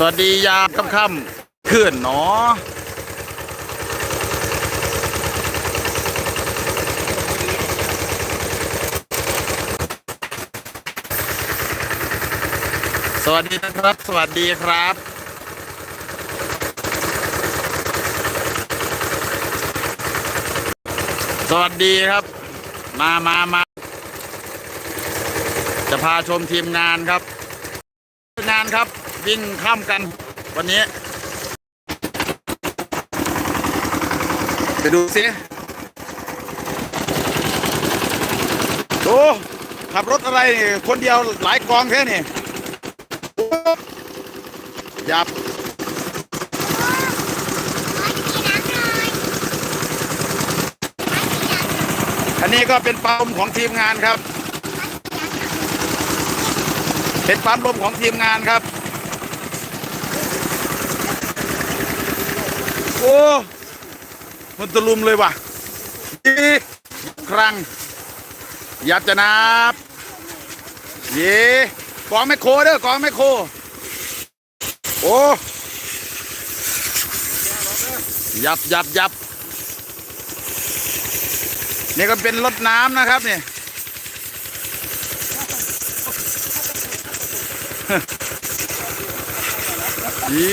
สวัสดียามค่ำๆขึ้นเนาะสวัสดีนะครับ สวัสดีครับสวัสดีครับ มามามาจะพาชมทีมงานครับ งานครับ วิ่งข้ามกันวันนี้ ไปดูสิโอ้ขับรถอะไรนี่คนเดียวหลายกองแค่นี่โอ้ยับอันนี้ก็เป็นปั๊มของทีมงานครับ เป็นปั๊มลมของทีมงานครับ โอ้มันตะลุมเลยว่ะอีครั้งยับจะนับเย่กองแมคโครเด้อกองแมคโครโอ้ยับยับยับนี่ก็เป็นรถน้ำนะครับนี่อี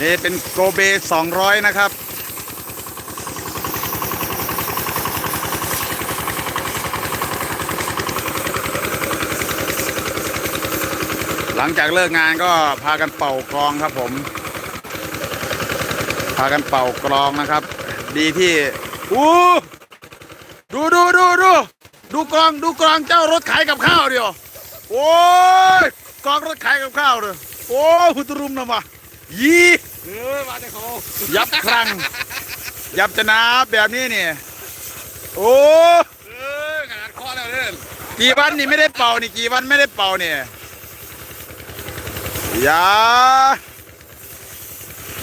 นี่เป็นโกเบสองร้อยนะครับหลังจากเลิกงานก็พากันเป่ากลองครับผม พากันเป่ากลองนะครับ ดีที่อู้ดูดูดูดูดูกลองดูกลองเจ้ารถขายกับข้าวเดียวโอ้ยกลองรถขายกับข้าวเลยโอ้พุทธรุมนะมา ยี่เออมาแต่เขายับครั้ง ยับจะนาบแบบนี้นี่ โอ้เออขนาดคอแล้วเนี่ยกี่วันนี่ไม่ได้เป่านี่กี่วันไม่ได้เป่าเนี่ยอยา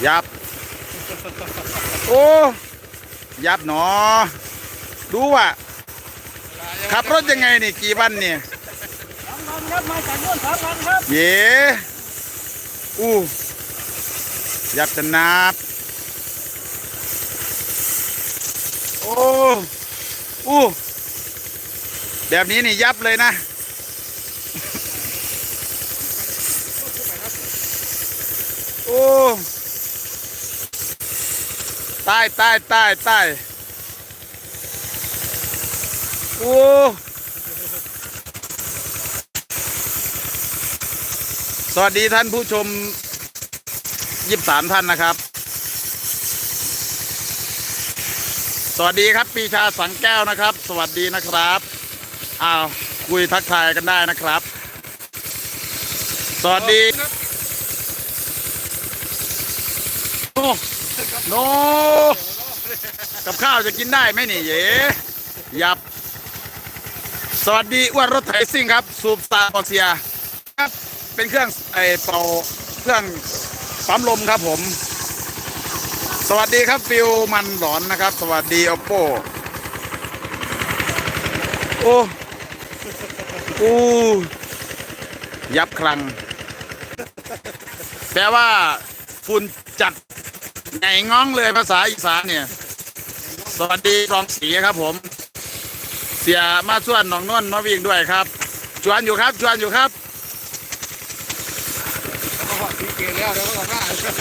ยับ โอ้ยับหนอ ดูว่าขับรถยังไงนี่กี่วันเนี่ยสามวันครับมาจากนู่นสามวันครับเย่อู้ ยับจะนับ โอ้อู้แบบนี้นี่ยับเลยนะ โอ้ตายตายตายตายโอ้สวัสดีท่านผู้ชม ยี่สามท่านนะครับ สวัสดีครับปีชาสังแก้วนะครับ สวัสดีนะครับอ้าวคุยทักทายกันได้นะครับ สวัสดีโอ้โนกับข้าวจะกินได้ไหมนี่เย่ยับ สวัสดีอ้วนรถไถซิ่งครับ สูบสตาร์บอเซียครับ เป็นเครื่องไอเป่าเครื่อง ปั๊มลมครับผม สวัสดีครับฟิวมันหลอนนะครับ สวัสดี oppo โอ้โอ้ยับครัง แปลว่าฝุ่นจัดไงง้องเลยภาษาอีสานเนี่ย สวัสดีรองสีครับผม เสียมาชวนน้องนวลมาวิ่งด้วยครับ ชวนอยู่ครับ ชวนอยู่ครับ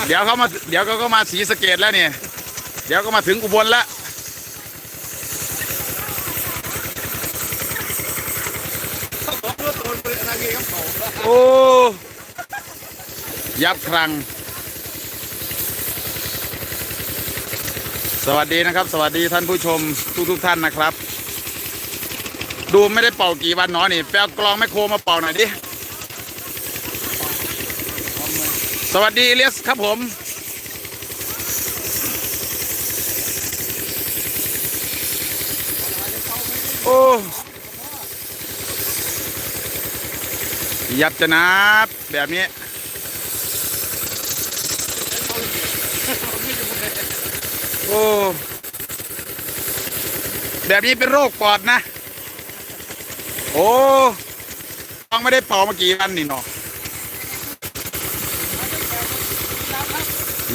เดี๋ยวเขามาเดี๋ยวเขาก็มาสีสเกตแล้วเนี่ยเดี๋ยวก็มาถึงอุบลแล้วเขาบอกว่าตัวเป็นอะไรกับเขาโอ้ยับครัง สวัสดีนะครับ สวัสดีท่านผู้ชมทุกทุกท่านนะครับ ดูไม่ได้เป่ากี่วันเนาะนี่แปลกลองแม่โครมาเป่าหน่อยดิ สวัสดีเลียสครับผม โอ้ยับจะนับแบบนี้ โอ้ แบบนี้เป็นโรคปอดนะ โอ้องไม่ได้เป่ามากี่วันนี่เนาะ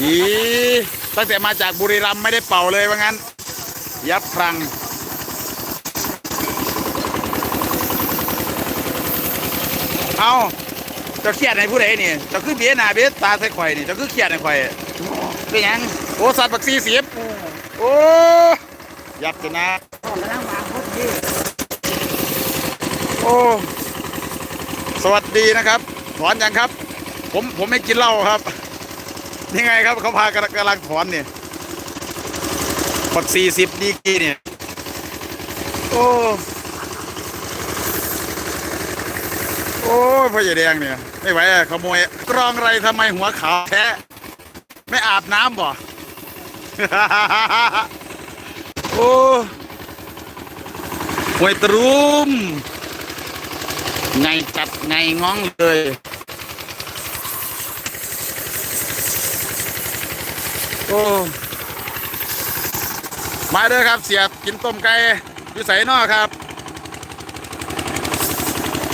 อีตั้งแต่มาจากบุรีรัมย์ไม่ได้เป่าเลยว่างั้น ยับพลังเอาจ้าเครียดในผู้ใดนี่จ้าคือเบี้ยหนาเบี้ยตาใส่ข่อยนี่จ้าคือเครียดในข่อยเป็นยังโอ้สัตว์บักซีเสิบโอ้ยับจะนะพ่างพุทธีโอ้สวัสดีนะครับถอนยังครับ ผมผมไม่กินเหล้าครับ ยังไงครับเขาพากำลังกำลังถอนเนี่ยปักสี่สิบดีกีเนี่ย โอ้โอ้พ่อใหญ่แดงเนี่ย ไม่ไหวอะขโมยกรองไรทำไมหัวขาวแท้ไม่อาบน้ำบ่ โอ้หวยตรุมไงจัดไงง้องเลย โอ้มาเด้อครับ เสียบกินต้มไก่อยู่ใส่นอครับ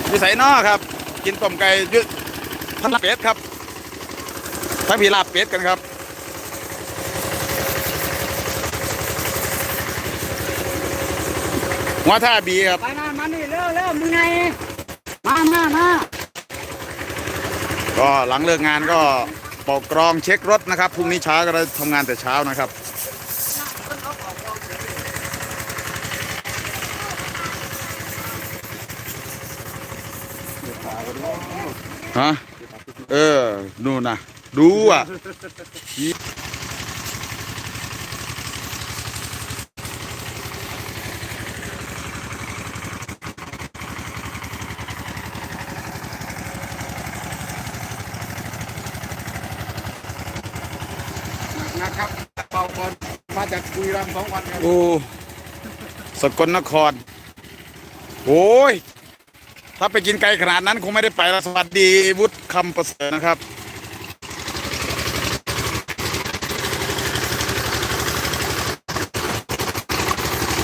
อยู่ใส่นอครับ กินต้มไก่อยุท่านลาบเป็ดครับทั้งพี่ลาบเป็ดกันครับหัวท่าบีครับไปมามานี่เร็วเร็วมึงไงมามามาก็หลังเลิกงานก็ ปอกกรองเช็ครถนะครับพรุ่งนี้เช้าก็ได้ทำงานแต่เช้านะครับ ฮะ เออ นู่นนะดูอะ นะครับเป่าก่อนมา จากบุรีรัมย์สองวันครับโอ้ สกลนคร โอ้ย ถ้าไปกินไกลขนาดนั้นคงไม่ได้ไปแล้วสวัสดีวุฒิคำประเสริฐนะครับ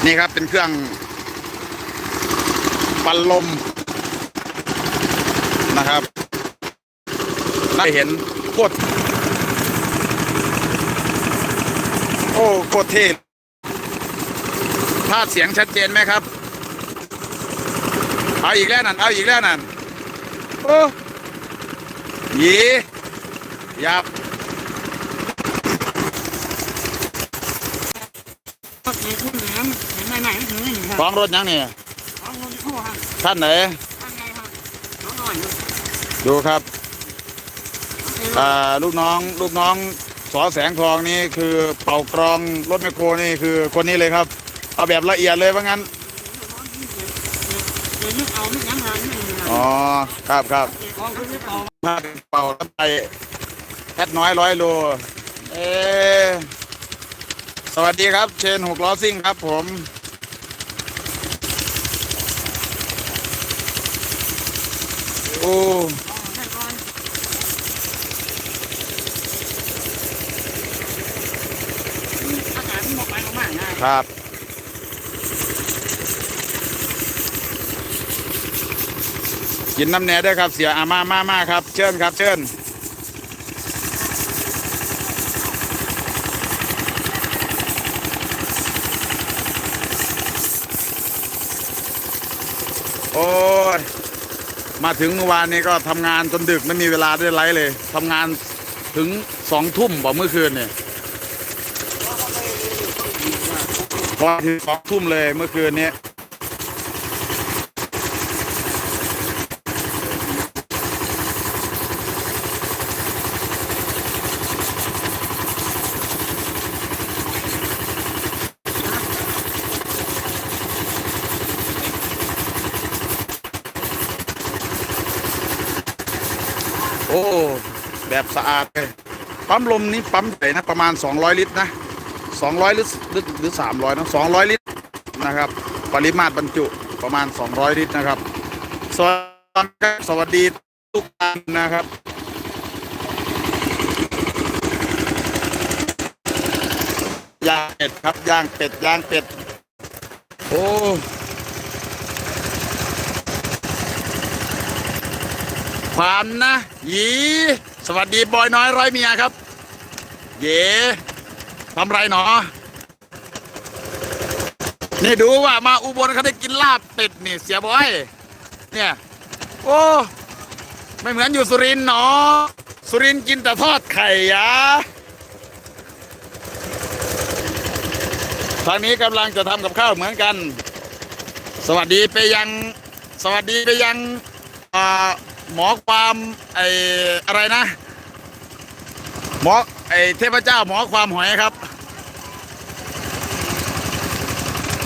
นี่ครับ เป็นเครื่องปันลมนะครับได้เห็นโคตรโอ้โคตรเท่ ภาพเสียงชัดเจนไหมครับ เอาอีกแล้วนั่น เอาอีกแล้วนั่น โอ้หยียับก็เห็นคุณเหลืองเห็นไหมไหนถึงนี่ครับฟ้องรถยังเนี่ยของเงินคู่ฮะท่านไหนทางไงครับน้องหน่อยดูครับอ่าลูกน้องลูกน้องสอแสงทองนี่คือเป่ากรองรถแมคโครนี่คือคนนี้เลยครับ เอาแบบละเอียดเลยว่างั้นเดี๋ยวนึกเอานึกยังไงนี่นะอ๋อ ครับครับของคุณไม่ต่อมาเป่าแล้วไปแอดน้อยร้อยโลเออสวัสดีครับ เชนหกล้อซิ่งครับผม โอ้ได้ก่อนอากาศมันบอกไปมากๆนะครับ กินน้ำแหน่ด้วยครับเสียอามามามาครับ เชิญครับเชิญโอ้ยมาถึงเมื่อวานนี้ก็ทำงานจนดึกไม่มีเวลาได้ไลฟ์เลยทำงานถึงสองทุ่มบอกเมื่อคืนเนี่ยพอถึงสองทุ่มเลยเมื่อคืนนี้ โอ้ แบบสะอาดเลยปั๊มลมนี้ปั๊มใหญ่นะประมาณ 200 ลิตรนะ 200 ลิตรหรือหรือ 300นะ200 ลิตรนะครับ ปริมาตรบรรจุประมาณ 200 ลิตรนะครับ สวัสดีสวัสดีทุกท่านนะครับย่างเป็ดครับย่างเป็ดย่างเป็ด โอ้ความนะยี สวัสดีบอยน้อยร้อยเมียครับ เย่ทำไรหนอ นี่ดูว่ามาอุบลเขาได้กินลาบเป็ดนี่เสียบอย เนี่ย โอ้ ไม่เหมือนอยู่สุรินทร์หนอ สุรินทร์กินแต่ทอดไข่ยะทางนี้กำลังจะทำกับข้าวเหมือนกัน สวัสดีไปยัง สวัสดีไปยังอ่า หมอความไออะไรนะ หมอไอเทพเจ้าหมอความหอยครับ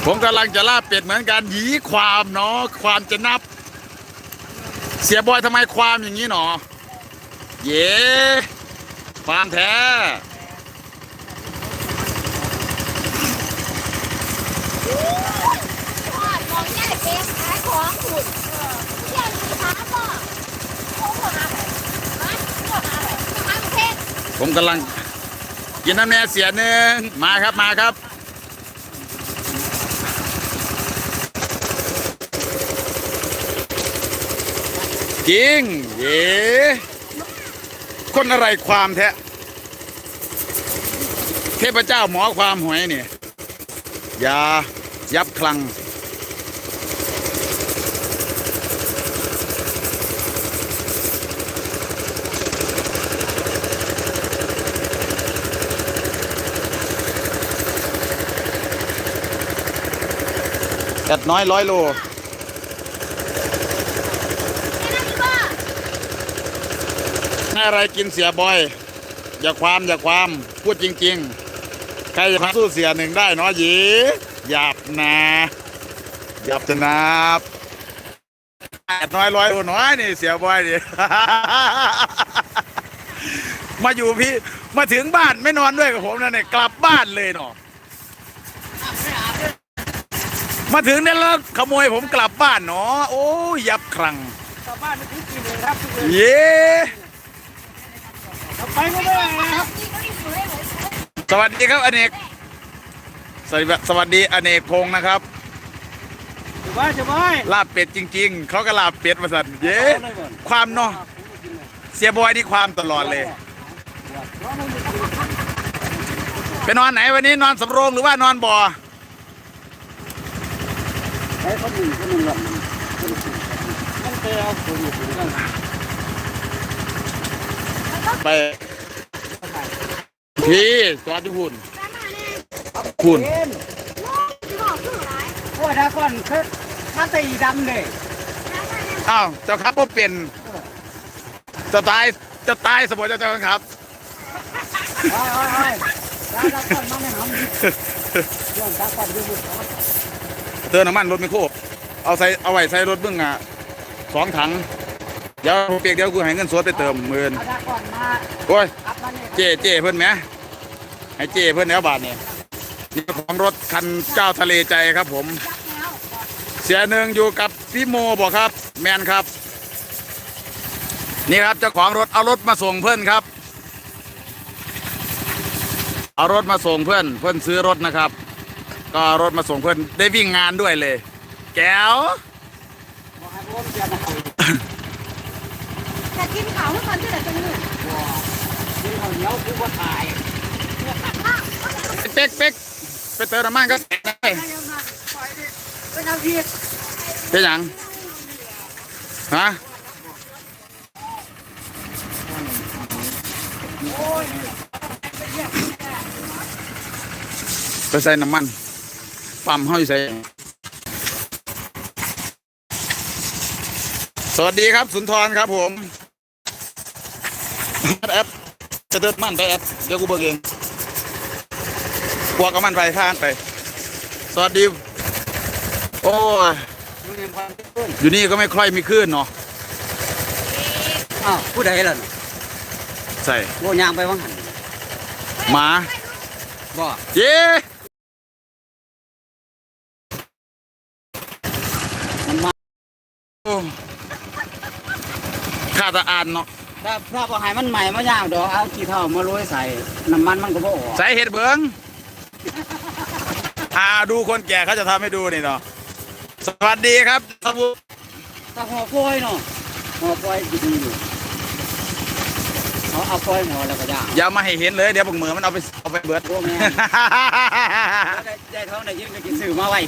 ผมกำลังจะล่าเป็ดเหมือนกันหยีความเนาะความจะนับ เสียบอยทำไมความอย่างนี้หนอ เย่ความแท้มองแย่เกมขายของขุดเที่ยวมีค้าบ่โอ้โหหาแบบฮะโอ้หาแบบทางเพชร ผมกำลังกินน้ำแน่เสียหนึ่งมาครับมาครับ จริง เย่คนอะไรความแท้เทพเจ้าหมอความหวยเนี่ยอยายับคลัง กัดน้อยร้อยโลน่าให้อะไรกินเสียบอย อย่าความอย่าความพูดจริง ๆ ใครจะสู้เสียหนึ่งได้เนาะหยีหยาบนะหยาบจะนับแปดน้อยร้อยโลน้อยนี่เสียบอยดิมาอยู่พี่มาถึงบ้านไม่นอนด้วยกับผมนะเนี่ยกลับบ้านเลยเนาะ มาถึงเนี่ยแล้วขโมยผมกลับบ้านเนาะโอ้ยยับครังชาวบ้านไม่ถึงกินเลยครับทุกคนเย้ไปก็ไม่ได้นะครับนี่ก็ได้สวยเหมือนกันสวัสดีครับอเนกสวัสดีสวัสดีอเนกพงศ์นะครับจะไปจะไปลาบเป็ดจริง ๆ เขาก็ลาบเป็ดมาสั่นเย้ความเนาะเสียบอยที่ความตลอดเลย ไปนอนไหนวันนี้นอนสำโรงหรือว่านอนบ่อ ไอ้คนหนึ่งคนหนึ่งหลับมันเตะเอาคนอยู่กันไปพี่จอดที่หุ่นหุ่นโอ้ยถ้าก่อนคือมันตีดำเลยอ้าวเจ้าครับก็เป็นจะตายจะตายสมบูรณ์เจ้าครับโอ้ยโอ้ยโอ้ยถ้าก่อนมันไม่หอมย้อนถ้าก่อนดูบุก เติมน้ำมันรถไม่โคบเอาใส่เอาไว้ใส่รถเบื้องอะสองถัง เดี๋ยวเปียกเดี๋ยวกูให้เงินสดไปเติมหมื่นถ้าก่อนมาโอ้ยอัพมาเนี่ยเจเจเพื่อนไหมให้เจเพื่อนแล้วบาทเนี่ยนี่ของรถคันเจ้าทะเลใจครับผม ยักษ์แล้วเสียหนึ่งอยู่กับพี่โมบอกครับ แมนครับ นี่ครับเจ้าของรถเอารถมาส่งเพื่อนครับ เอารถมาส่งเพื่อนเพื่อนซื้อรถนะครับ ก็เอารถมาส่งเพื่อนได้วิ่งงานด้วยเลย แก้วบอกให้ผมจะมาเอาแต่กินเขาทุกคนที่ไหนจะเหนื่อยกินข้าวเหนียวคือว่าตายเป๊กเป๊กไปเติมน้ำมันก็ได้ไปทำผิดเป็นหยังฮะไปใส่น้ำมัน ปั๊มเฮาอยู่ใส่สวัสดีครับสุนทรครับผมแอปจะเดินมันไปแอปเดี๋ยวกูเบิกเองกลัวกับมันไปพานไป สวัสดี โอ้ยดูเรียนความเพื่อนอยู่นี่ก็ไม่ค่อยมีคลื่นเนาะอ้าวผู้ใดล่ะใส่โบยางไปว่างหันหมาบ่เย้โอ้ข้าตาอ่านเนาะถ้าถ้าบ่ให้มันใหม่มายางดอกเอาขี้เท่ามาโรยใส่น้ำมันมันก็บ่ออกใส่เห็ดเบิงอ่าดูคนแก่เขาจะทำให้ดูนี่เนาะสวัสดีครับสวุถ้าหัวโค้ยเนาะหัอปล่อยดีๆอยู่เขาเอาปล่อยหมอแล้วก็ย่างอย่ามาให้เห็นเลยเดี๋ยวบักเหมือมันเอาไปเอาไปเบิดโอ้แม่ ได้ได้ท้องได้ยิ้มได้กินซื้อมาไว้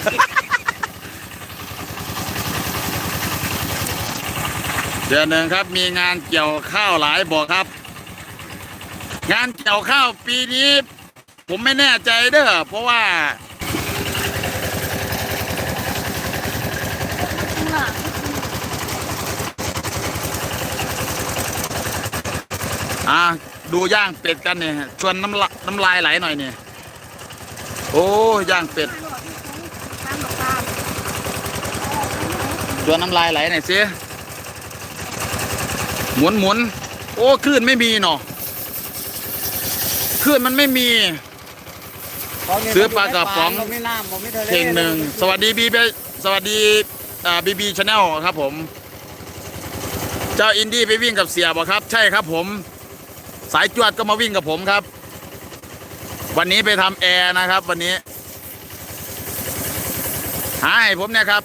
เดือนหนึ่งครับมีงานเกี่ยวข้าวหลายบ่อครับ งานเกี่ยวข้าวปีนี้ ผมไม่แน่ใจเด้อเพราะว่าอ่าดูย่างเป็ดกันเนี่ยชวนน้ำละน้ำลายไหลหน่อยเนี่ยโอ้ย่างเป็ดชวนน้ำลายไหลหน่อยสิ หมุนหมุนโอ้คลื่นไม่มีเนาะคลื่นมันไม่มีซื้อปลากระป๋องมันไม่น้ำมันไม่ทะเลเพลงหนึ่งสวัสดีบีบีสวัสดีอ่าบีบีชาแนลครับผม เจ้าอินดี้ไปวิ่งกับเสียบ่ครับ ใช่ครับผม สายจวดก็มาวิ่งกับผมครับ วันนี้ไปทำแอร์นะครับ วันนี้หาให้ผมเนี่ยครับ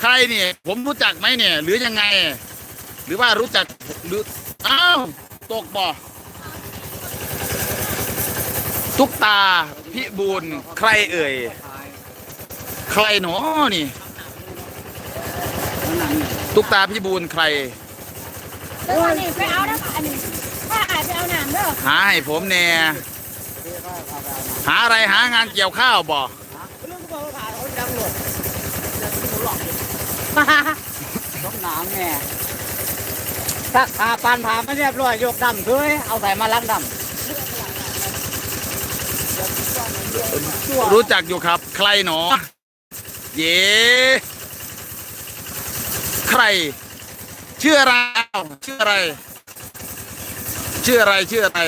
ใครนี่ผมรู้จักไหมเนี่ย หรือยังไง หรือว่ารู้จักหรืออ้าวตกบ่ตุกตาพิบูลใครเอ่ย ใครหนอนี่ ตุกตาพิบูลใครแล้ววันนี้ไปเอาน้ำอันนี้ถ้าอาจจะเอาน้ำเด้อหาให้ผมแน่หาอะไรหางานเกี่ยวข้าวบ่ต้องหนามแน่ ถ้าพาปานพาไม่เรียบร้อยยกดำด้วยเอาใส่มาล้างดำรู้จักอยู่ครับ ใครหนอ เย่ใคร ชื่ออะไราวชื่ออะไร ชื่ออะไรชื่ออะไร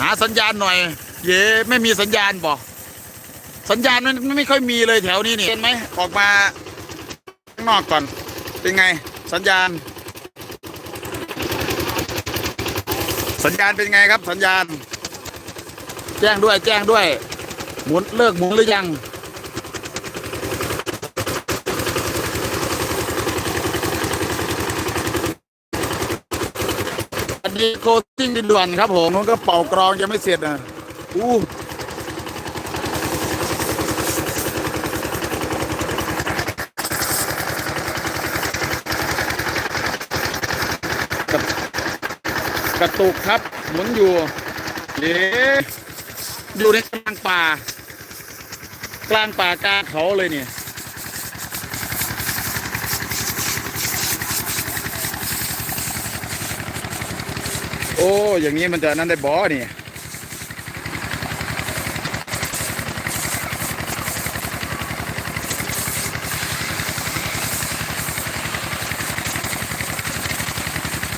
หาสัญญาณหน่อย เย่ไม่มีสัญญาณบ่สัญญาณมันไม่ค่อยมีเลยแถวนี้นี่เห็นไหมออกมาข้างนอกก่อน เป็นไง สัญญาณ สัญญาณเป็นไงครับ สัญญาณ แจ้งด้วย แจ้งด้วย หมุนเลิกหมุนหรือยัง อันนี้โคติ้งดินด่วนครับผมมันก็เป่ากรองยังไม่เสร็จนะอู้ กระตุกครับ หมุนอยู่เย้อยู่ในกลางป่า กลางป่ากลางเขาเลยเนี่ยโอ้ อย่างนี้มันจะนั่นได้บอนี่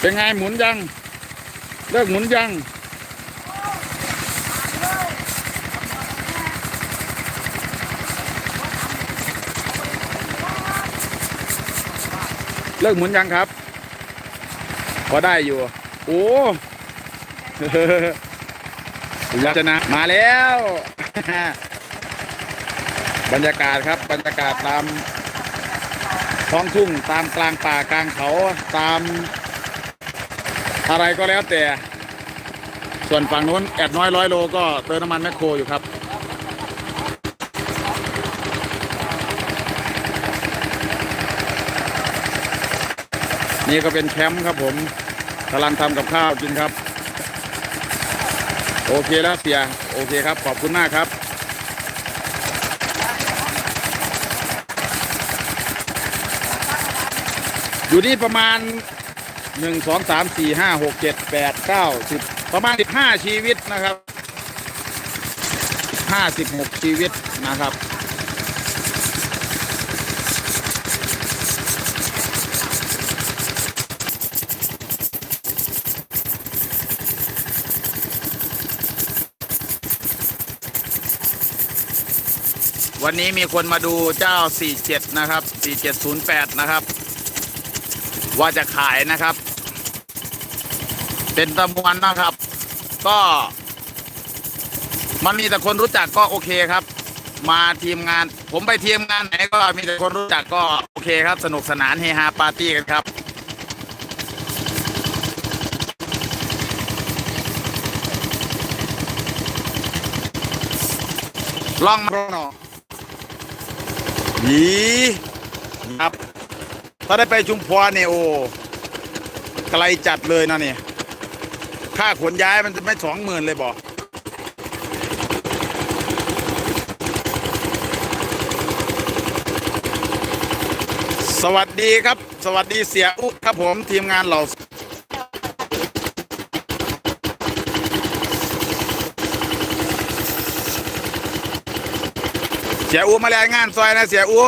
เป็นไงหมุนยัง เลิกหมุนยังเลิกหมุนยังครับ พอได้อยู่ โอ้อยากจะนะมาแล้ว บรรยากาศครับ บรรยากาศตามท้องทุ่งตามกลางป่ากลางเขาตาม อะไรก็แล้วแต่ ส่วนฝั่งนู้นแอดน้อยร้อยโลก็เติมน้ำมันแมคโครอยู่ครับ นี่ก็เป็นแคมป์ครับผมกำลังทำกับข้าวกินครับ โอเคแล้วเสีย โอเคครับ ขอบคุณมากครับอยู่นี่ประมาณหนึ่งสองสามสี่ห้าหกเจ็ดแประมาณสิบห้าชีวิตนะครับห้าสิบหกชีวิตนะครับ วันนี้มีคนมาดูเจ้า 47 นะครับ 4708 นะครับ ว่าจะขายนะครับ เป็นตะมวนนะครับ ก็ มันมีแต่คนรู้จักก็โอเคครับ มาทีมงาน ผมไปทีมงานไหนก็มีแต่คนรู้จักก็โอเคครับ สนุกสนานเฮฮาปาร์ตี้กันครับลองรอนอหีครับ ถ้าได้ไปชุมพรเนี่ยโอ้ไกลจัดเลยนะเนี่ย ค่าขนย้ายมันจะไม่สองหมื่นเลยบอกสวัสดีครับ สวัสดีเสียอุ๊ครับผมทีมงานเราเสียอูมารายงานซอยนะเสียอู